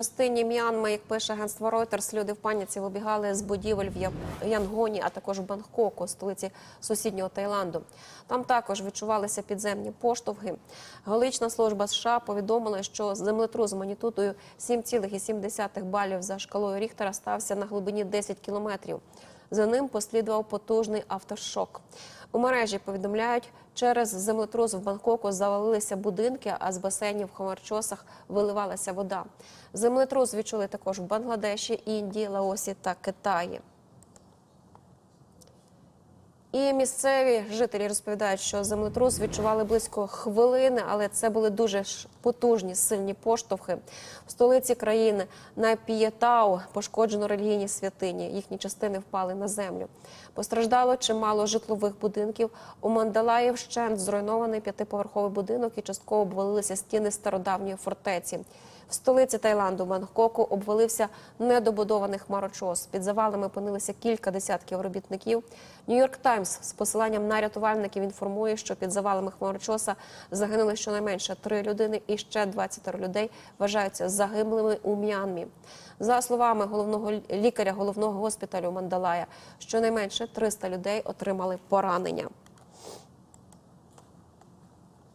частині М'янми, як пише агентство Reuters, люди в паніці вибігали з будівель в Янгоні, а також в Бангкоку, столиці сусіднього Таїланду. Там також відчувалися підземні поштовхи. Галична служба США повідомила, що землетрус магнітудою 7,7 балів за шкалою Ріхтера стався на глибині 10 кілометрів. За ним послідував потужний автошок. У мережі повідомляють, через землетрус в Бангкоку завалилися будинки, а з басейнів в Хомарчосах виливалася вода. Землетрус відчули також в Бангладеші, Індії, Лаосі та Китаї. І місцеві жителі розповідають, що землетрус відчували близько хвилини, але це були дуже потужні, сильні поштовхи. В столиці країни на Пієтау пошкоджено релігійні святині. Їхні частини впали на землю. Постраждало чимало житлових будинків. У Мандалаї вщент зруйнований п'ятиповерховий будинок і частково обвалилися стіни стародавньої фортеці. В столиці Таїланду Бангкоку обвалився недобудований хмарочос. Під завалами опинилися кілька десятків робітників. Нью-Йорк Таймс з посиланням на рятувальників інформує, що під завалами хмарочоса загинули щонайменше три людини, і ще 20 людей вважаються загиблими у М'янмі. За словами головного лікаря головного госпіталю Мандалая, щонайменше 300 людей отримали поранення.